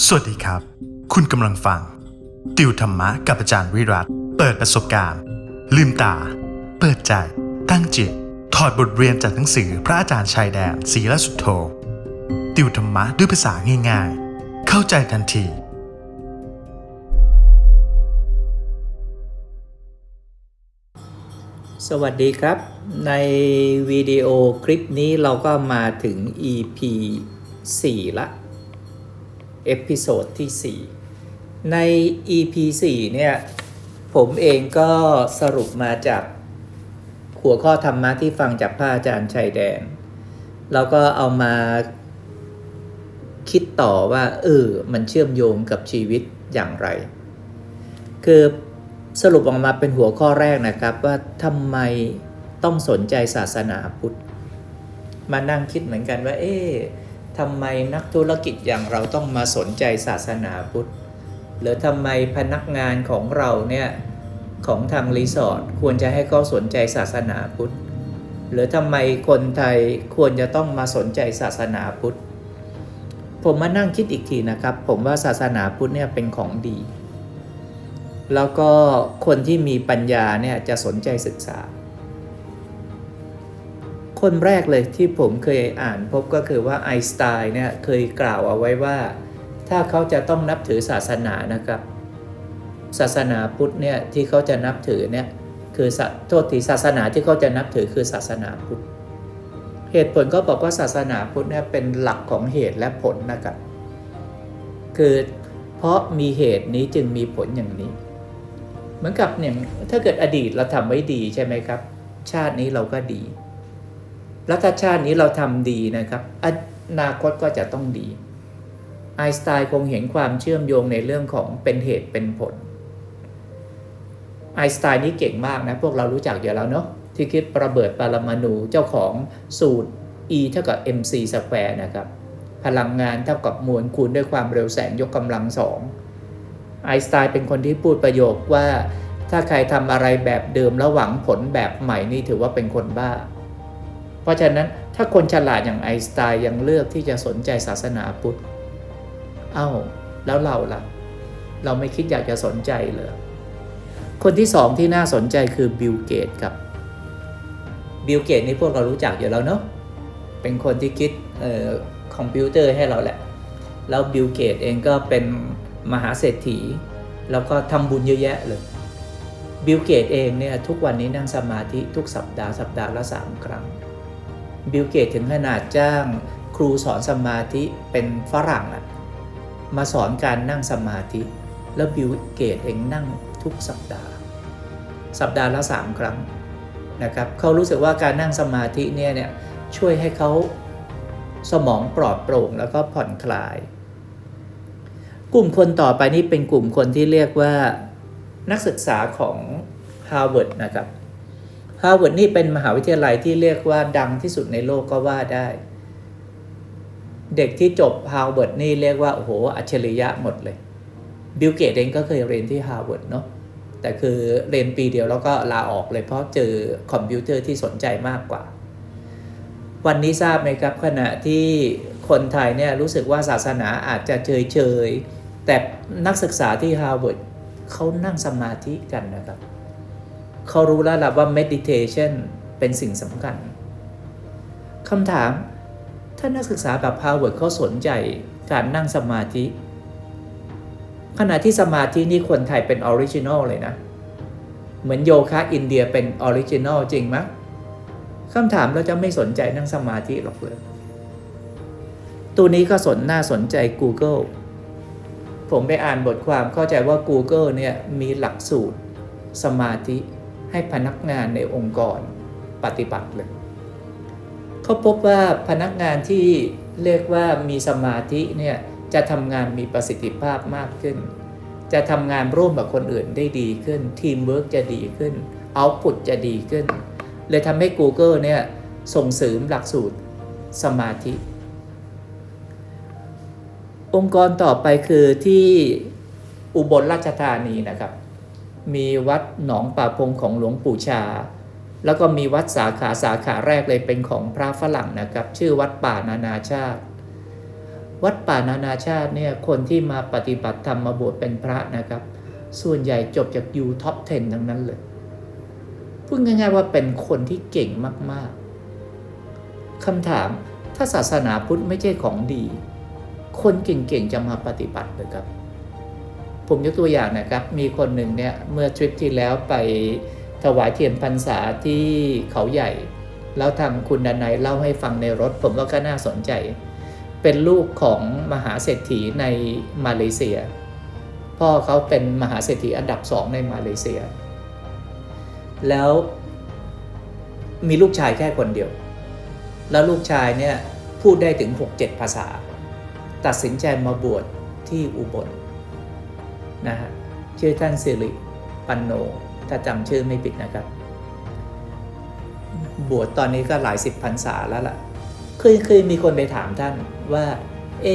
สวัสดีครับ คุณกำลังฟัง ติวธรรมะกับอาจารย์วิรัตเปิดประสบการณ์ ลืมตา เปิดใจ ตั้งจิต ถอดบทเรียนจากหนังสือพระอาจารย์ชายแดนศรีละสุดโทติวธรรมะด้วยภาษาง่ายๆ เข้าใจทันที สวัสดีครับ ในวิดีโอคลิปนี้เราก็มาถึง EP 4 ละ เอพิโซดที่ 4 ใน EP 4 เนี่ย ผมเองก็สรุปมาจากหัวข้อธรรมะที่ฟังจากพระอาจารย์ชัยแดน แล้วก็เอามาคิดต่อว่าเออมันเชื่อมโยงกับชีวิตอย่างไร คือสรุปออกมาเป็นหัวข้อแรกนะครับว่าทำไมต้องสนใจศาสนาพุทธ มานั่งคิดเหมือนกันว่า เอ๊ะ ทำไมนักธุรกิจอย่างเราต้องมาสนใจศาสนาพุทธ หรือทำไมพนักงานของเราเนี่ยของทางรีสอร์ทควรจะให้เขาสนใจศาสนาพุทธ หรือทำไมคนไทยควรจะต้องมาสนใจศาสนาพุทธ ผมมานั่งคิดอีกทีนะครับ ผมว่าศาสนาพุทธเนี่ยเป็นของดี แล้วก็คนที่มีปัญญาเนี่ยจะสนใจศึกษา คนแรกเลยที่ผมเคยอ่านพบก็คือว่าไอสไตน์เนี่ยเคยกล่าวเอาไว้ว่า ถ้าเขาจะต้องนับถือศาสนานะครับ ศาสนาพุทธเนี่ยที่เขาจะนับถือเนี่ยคือโทษทีศาสนาที่เขาจะนับถือคือศาสนาพุทธเหตุผลก็บอกว่าศาสนาพุทธเนี่ยเป็นหลักของเหตุและผลนะครับ คือเพราะมีเหตุนี้จึงมีผลอย่างนี้ เหมือนกับอย่างถ้าเกิดอดีตเราทำไว้ดีใช่ไหมครับ ชาตินี้เราก็ดี แล้วถ้าชาตินี้เราทำดีนะครับอนาคตก็จะต้องดี ไอสไตน์คงเห็นความเชื่อมโยงในเรื่องของเป็นเหตุเป็นผล ไอสไตน์นี่เก่งมากนะ พวกเรารู้จักอยู่แล้วเนาะที่คิดระเบิดปรมาณูเจ้าของสูตร E เท่ากับ mc สแควร์นะครับ พลังงานเท่ากับมวลคูณด้วยความเร็วแสงยกกำลังสองไอสไตน์เป็นคนที่พูดประโยคว่า ถ้าใครทำอะไรแบบเดิมแล้วหวังผลแบบใหม่นี่ถือว่าเป็นคนบ้า เพราะฉะนั้นถ้าคนฉลาดอย่างไอน์สไตน์ยังเลือกที่จะสนใจศาสนาพุทธเอ้าแล้วเราล่ะ เราไม่คิดอยากจะสนใจเลยคนที่สองที่น่าสนใจคือบิลเกตครับบิลเกตนี่พวกเรารู้จักอยู่แล้วเนาะเป็นคนที่คิดเอ่อคอมพิวเตอร์ให้เราแหละ แล้วบิลเกตเองก็เป็นมหาเศรษฐี แล้วก็ทำบุญเยอะแยะเลยบิลเกตเองเนี่ยทุกวันนี้นั่งสมาธิทุกสัปดาห์สัปดาห์ละสามครั้ง บิลเกตถึงขนาดจ้างครูสอนสมาธิเป็นฝรั่งอะมาสอนการนั่งสมาธิ แล้วบิลเกตเองนั่งทุกสัปดาห์ สัปดาห์ละสามครั้งนะครับเขารู้สึกว่าการนั่งสมาธิเนี่ยเนี่ยช่วยให้เขาสมองปลอดโปร่งแล้วก็ผ่อนคลาย กลุ่มคนต่อไปนี่เป็นกลุ่มคนที่เรียกว่านักศึกษาของ Harvard นะครับ Harvard นี่เป็นมหาวิทยาลัยที่เรียกว่าดังที่สุดในโลกก็ว่าได้ เด็กที่จบ Harvard นี่เรียกว่าโอ้โหอัจฉริยะหมดเลยบิลเกตเองก็เคยเรียนที่ Harvard เนาะแต่คือเรียนปีเดียวแล้วก็ลาออกเลยเพราะเจอคอมพิวเตอร์ที่สนใจมากกว่า วันนี้ทราบไหมครับขณะที่คนไทยเนี่ยรู้สึกว่าศาสนาอาจจะเฉยเฉยๆแต่นักศึกษาที่ Harvard เขานั่งสมาธิกันนะครับ เขารู้แล้วล่ะว่า meditation เป็นสิ่งสำคัญคำถาม ถ้านักศึกษาแบบ Harvard เขาสนใจการนั่งสมาธิ ขณะที่สมาธินี่คนไทยเป็นออริจินอลเลยนะ เหมือนโยคะอินเดียเป็นออริจินอลจริงไหมคำถามเราจะไม่สนใจนั่งสมาธิหรอกเลยตัวนี้ก็สนน่าสนใจ Google ผมไปอ่านบทความเข้าใจว่า Google เนี่ยมีหลักสูตรสมาธิ ให้พนักงานในองค์กรปฏิบัติเลย เขาพบว่าพนักงานที่เรียกว่ามีสมาธิเนี่ยจะทำงานมีประสิทธิภาพมากขึ้น จะทำงานร่วมกับคนอื่นได้ดีขึ้น ทีมเวิร์กจะดีขึ้นเอาพุตจะดีขึ้น เลยทำให้ Google เนี่ยส่งเสริมหลักสูตรสมาธิ องค์กรต่อไปคือที่อุบลราชธานีนะครับ มีวัดหนองป่าพงของหลวงปู่ชา แล้วก็มีวัดสาขาสาขาแรกเลยเป็นของพระฝรั่งนะครับ ชื่อวัดป่านานาชาติ วัดป่านานาชาติเนี่ยคนที่มาปฏิบัติธรรมมาบวชเป็นพระนะครับ ส่วนใหญ่จบจากยูท็อป 10 ทั้งนั้นเลยพูดง่ายๆว่าเป็นคนที่เก่งมากๆคำถามถ้าศาสนาพุทธไม่ใช่ของดี คนเก่งๆจะมาปฏิบัติเลยครับ ผมยกตัวอย่างนะครับ มีคนหนึ่งเนี่ยเมื่อทริปที่แล้วไปถวายเทียนพรรษาที่เขาใหญ่ แล้วทางคุณดนัยเล่าให้ฟังในรถ ผมว่าก็น่าสนใจ เป็นลูกของมหาเศรษฐีในมาเลเซีย พ่อเขาเป็นมหาเศรษฐีอันดับสองในมาเลเซีย แล้วมีลูกชายแค่คนเดียว แล้วลูกชายเนี่ยพูดได้ถึง 6-7 ภาษา ตัดสินใจมาบวชที่อุบล นะฮะชื่อท่านสิริปันโน ถ้าจำชื่อไม่ผิดนะครับ บวชตอนนี้ก็หลายสิบพรรษาแล้วล่ะ เคยเคยมีคนไปถามท่านว่า เอ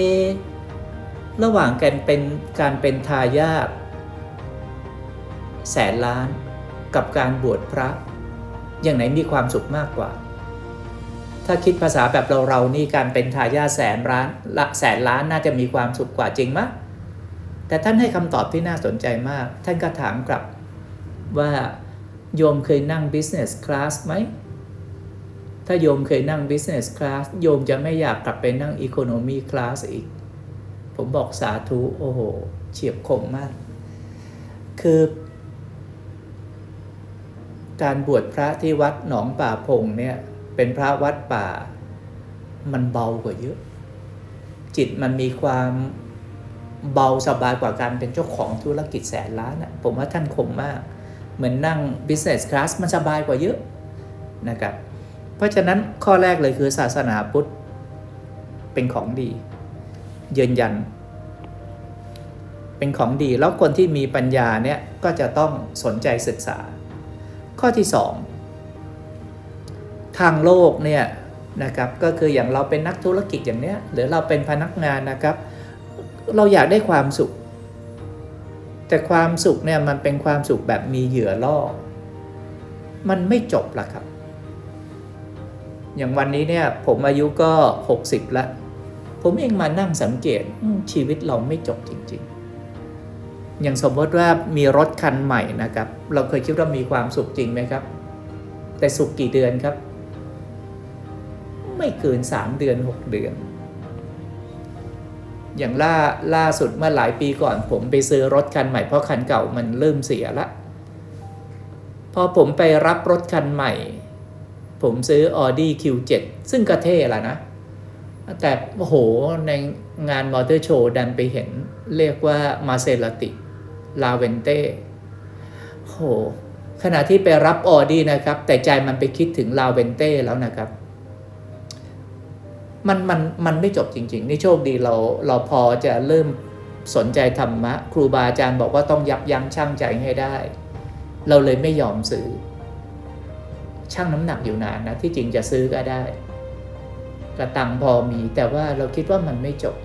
ระหว่างกันเป็นการเป็นทายาทแสนล้านกับการบวชพระ อย่างไหนมีความสุขมากกว่า ถ้าคิดภาษาแบบเราเรานี่การเป็นทายาทแสนล้านละแสนล้านน่าจะมีความสุขกว่าจริงไหม แต่ท่านให้คำตอบที่น่าสนใจมาก ท่านก็ถามกลับว่าโยมเคยนั่ง business class ไหม ถ้าโยมเคยนั่ง business class โยมจะไม่อยากกลับไปนั่ง economy class อีก ผมบอกสาธุโอ้โห เฉียบคมมาก คือ การบวชพระที่วัดหนองป่าพงเนี่ย เป็นพระวัดป่า มันเบากว่าเยอะ จิตมันมีความ เบาสบายกว่าการเป็นเจ้าของธุรกิจแสนล้านอะผมว่าท่านคมมาก เหมือนนั่ง business class มันสบายกว่าเยอะนะครับ เพราะฉะนั้นข้อแรกเลยคือศาสนาพุทธเป็นของดี ยืนยัน เป็นของดีแล้วคนที่มีปัญญาเนี่ยก็จะต้องสนใจศึกษา ข้อที่สองทางโลกเนี่ยนะครับก็คืออย่างเราเป็นนักธุรกิจอย่างเนี้ยหรือเราเป็นพนักงานนะครับ เราอยากได้ความสุข แต่ความสุขเนี่ยมันเป็นความสุขแบบมีเหยื่อล่อ มันไม่จบละครับ อย่างวันนี้เนี่ยผมอายุก็ 60แล้วผมเองมานั่งสังเกตชีวิตเราไม่จบจริง ๆ อย่างสมมติว่ามีรถคันใหม่นะครับ เราเคยคิดว่ามีความสุขจริงไหมครับ แต่สุขกี่เดือนครับ ไม่เกิน 3 เดือน 6 เดือน อย่างล่าล่าสุดเมื่อหลายปีก่อน ผมไปซื้อรถคันใหม่เพราะคันเก่ามันเริ่มเสียละพอผมไปรับรถคันใหม่ ผมซื้อ Audi Q7 ซึ่งก็เท่ละนะ แต่โอ้โหในงานมอเตอร์โชว์ดันไปเห็นเรียกว่ามาเซลติลาเวนเต้โหขณะที่ไปรับออดี้นะครับ แต่ใจมันไปคิดถึงลาเวนเต้แล้วนะครับ มันมันมันไม่จบจริง ๆ นี่โชคดีเราเราพอจะเริ่มสนใจธรรมะ ครูบาอาจารย์บอกว่าต้องยับยั้งชั่งใจให้ได้ เราเลยไม่ยอมซื้อชั่งน้ำหนักอยู่นานนะที่จริงจะซื้อก็ได้ กระตังพอมีแต่ว่าเราคิดว่ามันไม่จบ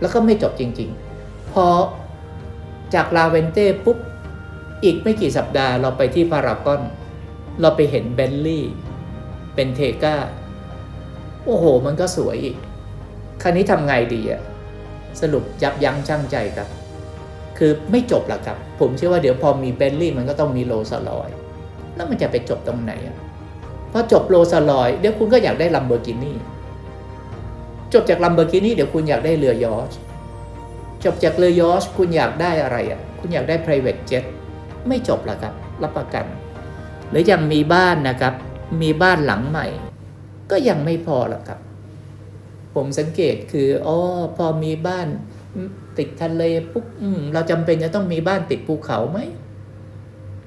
แล้วก็ไม่จบจริง ๆ พอจากลาเวนเต้ปุ๊บอีกไม่กี่สัปดาห์เราไปที่พารากอน เราไปเห็นเบนลี่เป็นเทกา โอ้โห มันก็สวยอีกคันนี้ทำไงดีอะสรุปยับยั้งชั่งใจครับ คือไม่จบหรอกครับ ผมเชื่อว่าเดี๋ยวพอมีเบนลี่มันก็ต้องมีโรสลอย แล้วมันจะไปจบตรงไหนอะพอจบโรสลอย เดี๋ยวคุณก็อยากได้ลัมเบอร์กินี่ จบจากลัมเบอร์กินี่เดี๋ยวคุณอยากได้เรือยอชจบจากเรือยอชคุณอยากได้อะไรอะคุณอยากได้ private jet ไม่จบหรอกครับ รับประกัน หรือยังมีบ้านนะครับ มีบ้านหลังใหม่ ก็ยังไม่พอหรอกครับ ผมสังเกตคืออ๋อพอมีบ้านติดทะเลปุ๊บเราจำเป็นจะต้องมีบ้านติดภูเขาไหม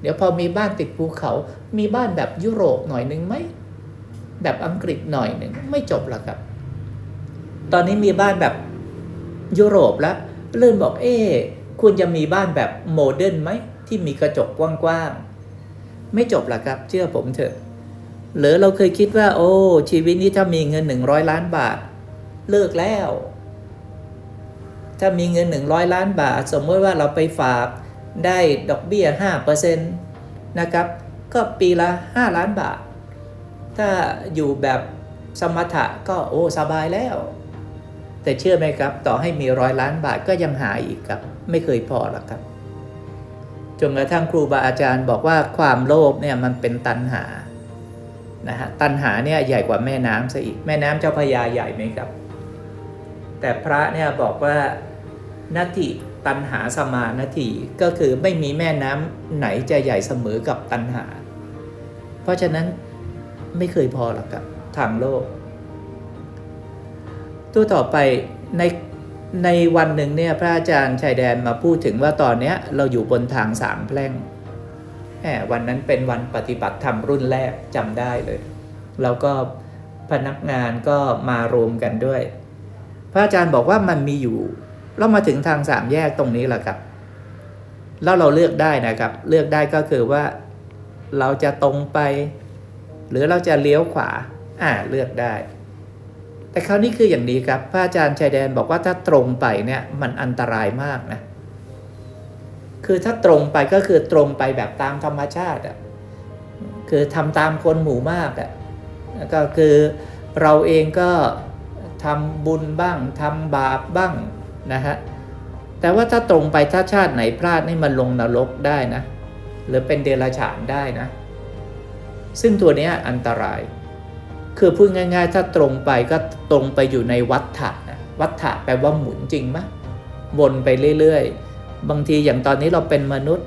เดี๋ยวพอมีบ้านติดภูเขา มีบ้านแบบยุโรปหน่อยหนึ่งไหมแบบอังกฤษหน่อยหนึ่งไม่จบหรอกครับ ตอนนี้มีบ้านแบบยุโรปแล้วเริ่มบอกเอ๊คุณจะมีบ้านแบบโมเดิร์นไหมที่มีกระจกกว้างๆไม่จบหรอกครับ เชื่อผมเถอะ หรือเราเคยคิดว่า โอ้ ชีวิตนี้ถ้ามีเงินหนึ่งร้อยล้านบาท เลิกแล้ว ถ้ามีเงินหนึ่งร้อยล้านบาท สมมติว่าเราไปฝากได้ดอกเบี้ยห้าเปอร์เซ็นต์นะครับ ก็ปีละห้าล้านบาท ถ้าอยู่แบบสมถะก็โอ้สบายแล้ว แต่เชื่อไหมครับ ต่อให้มีร้อยล้านบาทก็ยังหาอีกครับ ไม่เคยพอหรอกครับจนกระทั่งครูบาอาจารย์บอกว่าความโลภเนี่ยมันเป็นตันหา นะฮะตันหาเนี่ยใหญ่กว่าแม่น้ำซะอีกแม่น้ำเจ้าพยาใหญ่ไหมครับ แต่พระเนี่ยบอกว่านาทีตันหาสมานาทีก็คือไม่มีแม่น้ำไหนจะใหญ่เสมอกับตันหา เพราะฉะนั้นไม่เคยพอหรอกครับทางโลก ตัวต่อไปในในวันหนึ่งเนี่ยพระอาจารย์ชายแดนมาพูดถึงว่าตอนเนี้ยเราอยู่บนทางสามแพร่ง วันนั้นเป็นวันปฏิบัติธรรมรุ่นแรกจำได้เลย แล้วก็พนักงานก็มารวมกันด้วย พระอาจารย์บอกว่ามันมีอยู่เรามาถึงทางสามแยกตรงนี้แหละครับแล้วเราเลือกได้นะครับ เลือกได้ก็คือว่าเราจะตรงไป หรือเราจะเลี้ยวขวา อ่าเลือกได้ แต่คราวนี้คืออย่างนี้ครับ พระอาจารย์ชายแดนบอกว่าถ้าตรงไปเนี่ยมันอันตรายมากนะ คือถ้าตรงไปก็คือตรงไปแบบตามธรรมชาติอะคือทำตามคนหมู่มากอะก็คือเราเองก็ทำบุญบ้างทำบาปบ้างนะฮะแต่ว่าถ้าตรงไปถ้าชาติไหนพลาดนี่มันลงนรกได้นะ หรือเป็นเดรัจฉานได้นะ ซึ่งตัวเนี้ยอันตราย คือพูดง่ายๆ ถ้าตรงไปก็ตรงไปอยู่ในวัฏฏะนะวัฏฏะแปลว่าหมุนจริงไหมวนไปเรื่อยๆ บางทีอย่างตอนนี้เราเป็นมนุษย์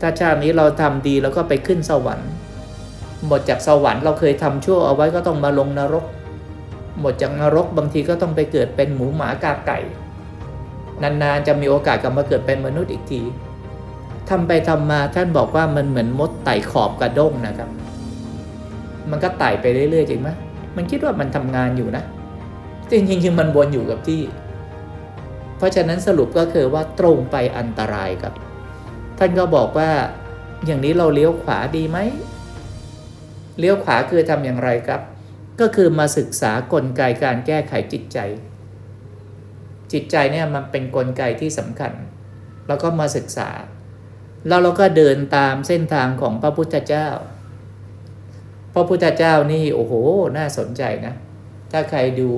ถ้าชาตินี้เราทำดีแล้วก็ไปขึ้นสวรรค์ หมดจากสวรรค์เราเคยทำชั่วเอาไว้ก็ต้องมาลงนรก หมดจากนรกบางทีก็ต้องไปเกิดเป็นหมูหมากาไก่ นานๆจะมีโอกาสกลับมาเกิดเป็นมนุษย์อีกทีทำไปทำมาท่านบอกว่ามันเหมือนมดไต่ขอบกระด้งนะครับ มันก็ไต่ไปเรื่อยๆจริงไหมมันคิดว่ามันทำงานอยู่นะจริงๆมันวนอยู่กับที่ เพราะฉะนั้นสรุปก็คือว่าตรงไปอันตรายครับ ท่านก็บอกว่าอย่างนี้เราเลี้ยวขวาดีไหมเลี้ยวขวาคือทำอย่างไรครับ ก็คือมาศึกษากลไกการแก้ไขจิตใจ จิตใจเนี่ยมันเป็นกลไกที่สำคัญ แล้วก็มาศึกษา แล้วเราก็เดินตามเส้นทางของพระพุทธเจ้า พระพุทธเจ้านี่โอ้โห น่าสนใจนะ ถ้าใครดู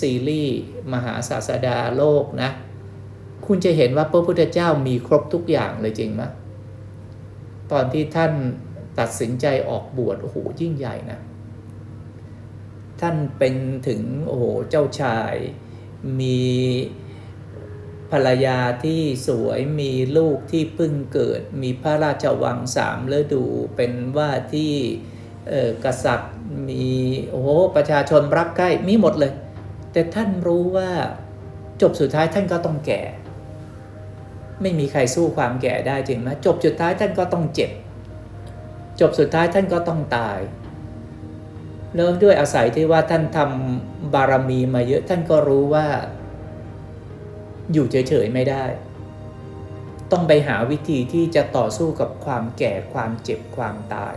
ซีรีส์มหาศาสดาโลกนะ คุณจะเห็นว่าพระพุทธเจ้ามีครบทุกอย่างเลยจริงไหมตอนที่ท่านตัดสินใจออกบวชโอ้โหยิ่งใหญ่นะ ท่านเป็นถึงโอ้โหเจ้าชาย มีภรรยาที่สวยมีลูกที่เพิ่งเกิด มีพระราชวังสามฤดูเป็นว่าที่เออกษัตริย์ มีโอ้โหประชาชนรักใกล้มีหมดเลย แต่ท่านรู้ว่าจบสุดท้ายท่านก็ต้องแก่ ไม่มีใครสู้ความแก่ได้จริงไหมจบสุดท้ายท่านก็ต้องเจ็บ จบสุดท้ายท่านก็ต้องตายแล้วด้วยอาศัยที่ว่าท่านทำบารมีมาเยอะท่านก็รู้ว่า อยู่เฉยๆไม่ได้ ต้องไปหาวิธีที่จะต่อสู้กับความแก่ความเจ็บความตาย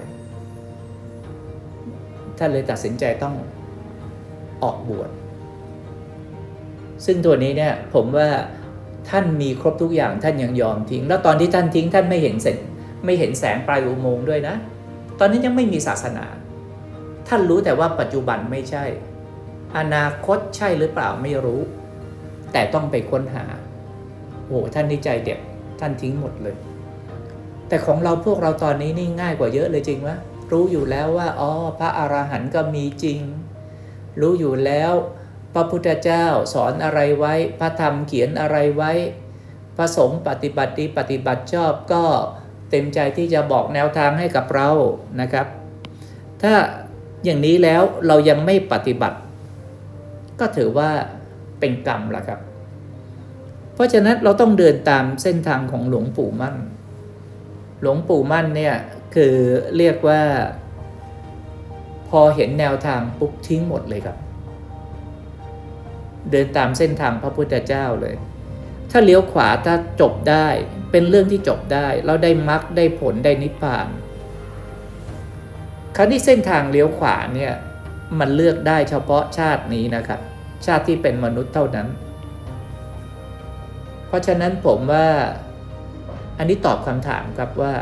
ท่านเลยตัดสินใจต้องออกบวช ซึ่งตัวนี้เนี่ยผมว่าท่านมีครบทุกอย่างท่านยังยอมทิ้ง แล้วตอนที่ท่านทิ้งท่านไม่เห็นเสร็จไม่เห็นแสงปลายอุโมงค์ด้วยนะ ตอนนี้ยังไม่มีศาสนา ท่านรู้แต่ว่าปัจจุบันไม่ใช่ อนาคตใช่หรือเปล่าไม่รู้ แต่ต้องไปค้นหาโอ้ท่านนี่ใจเด็ดท่านทิ้งหมดเลย แต่ของเราพวกเราตอนนี้นี่ง่ายกว่าเยอะเลยจริงไหม รู้อยู่แล้วว่าอ๋อพระอรหันต์ก็มีจริง รู้อยู่แล้ว พระพุทธเจ้าสอนอะไรไว้ พระธรรมเขียนอะไรไว้ พระสงฆ์ปฏิบัติดีปฏิบัติชอบก็เต็มใจที่จะบอกแนวทางให้กับเรานะครับ ถ้าอย่างนี้แล้วเรายังไม่ปฏิบัติ ก็ถือว่าเป็นกรรมละครับ เพราะฉะนั้นเราต้องเดินตามเส้นทางของหลวงปู่มั่น หลวงปู่มั่นเนี่ย คือเรียกว่า พอเห็นแนวทางปุ๊บทิ้งหมดเลยครับ เดินตามเส้นทางพระพุทธเจ้าเลย ถ้าเลี้ยวขวาถ้าจบได้เป็นเรื่องที่จบได้ เราได้มรรคได้ผลได้นิพพาน คราวนี้เส้นทางเลี้ยวขวาเนี่ยมันเลือกได้เฉพาะชาตินี้นะครับ ชาติที่เป็นมนุษย์เท่านั้น เพราะฉะนั้นผมว่าอันนี้ตอบคำถามครับว่า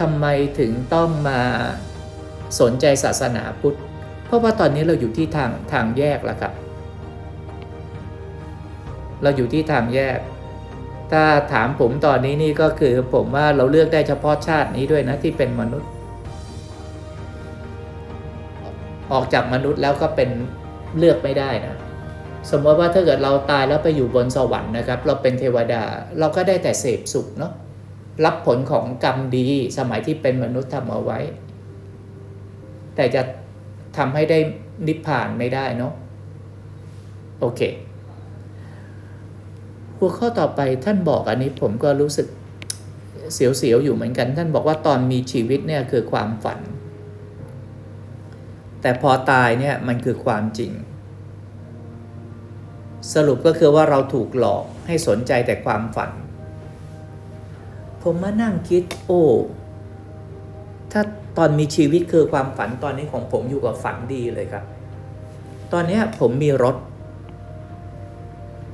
ทำไมถึงต้องมาสนใจศาสนาพุทธ เพราะว่าตอนนี้เราอยู่ที่ทางทางแยกแล้วครับ เราอยู่ที่ทางแยก ถ้าถามผมตอนนี้นี่ก็คือผมว่าเราเลือกได้เฉพาะชาตินี้ด้วยนะที่เป็นมนุษย์ ออกจากมนุษย์แล้วก็เป็นเลือกไม่ได้นะ สมมติว่าถ้าเกิดเราตายแล้วไปอยู่บนสวรรค์นะครับ เราเป็นเทวดาเราก็ได้แต่เสพสุขเนาะ รับผลของกรรมดีสมัยที่เป็นมนุษย์ทำเอาไว้ แต่จะทำให้ได้นิพพานไม่ได้เนาะโอเค หัวข้อต่อไปท่านบอกอันนี้ผมก็รู้สึกเสียวๆอยู่เหมือนกัน ท่านบอกว่าตอนมีชีวิตเนี่ยคือความฝัน แต่พอตายเนี่ยมันคือความจริง สรุปก็คือว่าเราถูกหลอกให้สนใจแต่ความฝัน ผมมานั่งคิด โอ้ ถ้าตอนมีชีวิตคือความฝันตอนนี้ของผมอยู่กับฝันดีเลยครับ ตอนนี้ผมมีรถ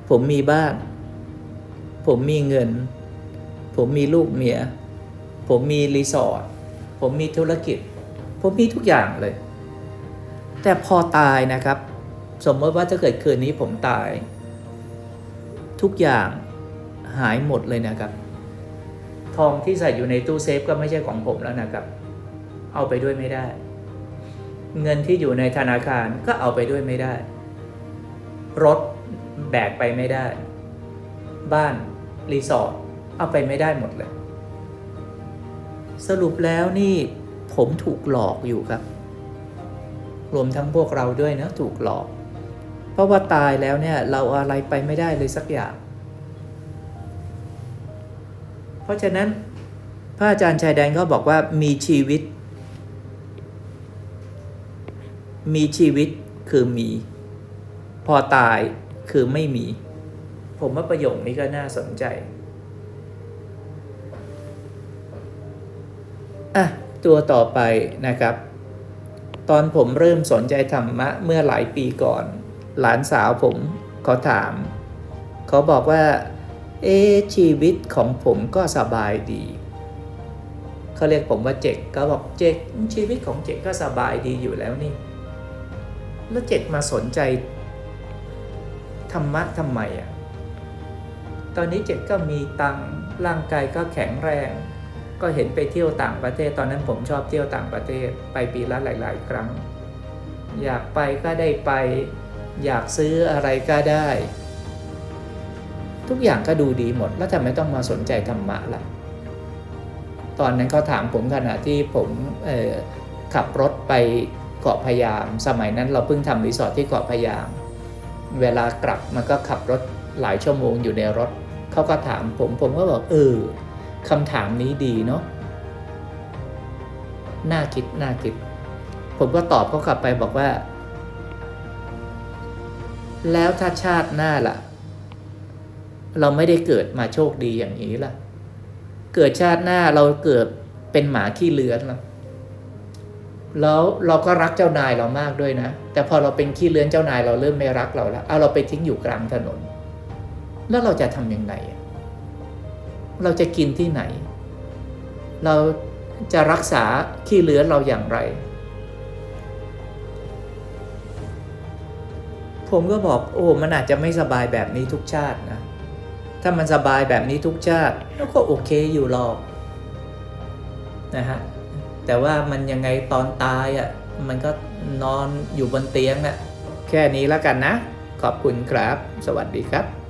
ผมมีบ้าน ผมมีเงิน ผมมีลูกเมีย ผมมีรีสอร์ท ผมมีธุรกิจ ผมมีทุกอย่างเลย แต่พอตายนะครับ สมมติว่าถ้าเกิดคืนนี้ผมตาย ทุกอย่างหายหมดเลยนะครับ ทองที่ใส่อยู่ในตู้เซฟก็ไม่ใช่ของผมแล้วนะครับ เอาไปด้วยไม่ได้ เงินที่อยู่ในธนาคารก็เอาไปด้วยไม่ได้ รถแบกไปไม่ได้ บ้านรีสอร์ทเอาไปไม่ได้หมดเลย สรุปแล้วนี่ผมถูกหลอกอยู่ครับ รวมทั้งพวกเราด้วยนะถูกหลอก เพราะว่าตายแล้วเนี่ยเราเอาอะไรไปไม่ได้เลยสักอย่าง ราะฉะนั้นพระอาจารย์ชายแดนก็บอกว่ามีชีวิต มีชีวิตคือมี พอตายคือไม่มี ผมว่าประโยคนี้ก็น่าสนใจอะตัวต่อไปนะครับ ตอนผมเริ่มสนใจธรรมะเมื่อหลายปีก่อน หลานสาวผมเขาถาม เขาบอกว่า เอชีวิตของผมก็สบายดีเขาเรียกผมว่าเจกก็บอกเจกชีวิตของเจกก็สบายดีอยู่แล้วนี่ แล้วเจกมาสนใจธรรมะทำไมอะตอนนี้เจกก็มีตังร่างกายก็แข็งแรง ก็เห็นไปเที่ยวต่างประเทศ ตอนนั้นผมชอบเที่ยวต่างประเทศ ไปปีละหลาย ๆ ครั้ง อยากไปก็ได้ไป อยากซื้ออะไรก็ได้ ทุกอย่างก็ดูดีหมด แล้วทำไมต้องมาสนใจธรรมะล่ะ ตอนนั้นเขาถามผมขณะที่ผมขับรถไปเกาะพยาม สมัยนั้นเราเพิ่งทำรีสอร์ทที่เกาะพยาม เวลากลับมันก็ขับรถหลายชั่วโมงอยู่ในรถ เขาก็ถามผม ผมก็บอกเออคำถามนี้ดีเนาะ น่าคิด น่าคิด ผมก็ตอบเขากลับไปบอกว่า แล้วถ้าชาติหน้าล่ะ เราไม่ได้เกิดมาโชคดีอย่างนี้ล่ะ เกิดชาติหน้าเราเกิดเป็นหมาขี้เลือนล่ะแล้วเราก็รักเจ้านายเรามากด้วยนะ แต่พอเราเป็นขี้เลื้อนเจ้านายเราเริ่มไม่รักเราแล้วเอาเราไปทิ้งอยู่กลางถนน แล้วเราจะทำยังไงเราจะกินที่ไหน เราจะรักษาขี้เลื้อนเราอย่างไร ผมก็บอกโอ้มันอาจจะไม่สบายแบบนี้ทุกชาตินะ ถ้ามันสบายแบบนี้ทุกชาติแล้วก็โอเคอยู่หรอกนะฮะแต่ว่ามันยังไงตอนตายอะ่ะมันก็นอนอยู่บนเตียงน่ะแค่นี้แล้วกันนะ ขอบคุณครับ สวัสดีครับ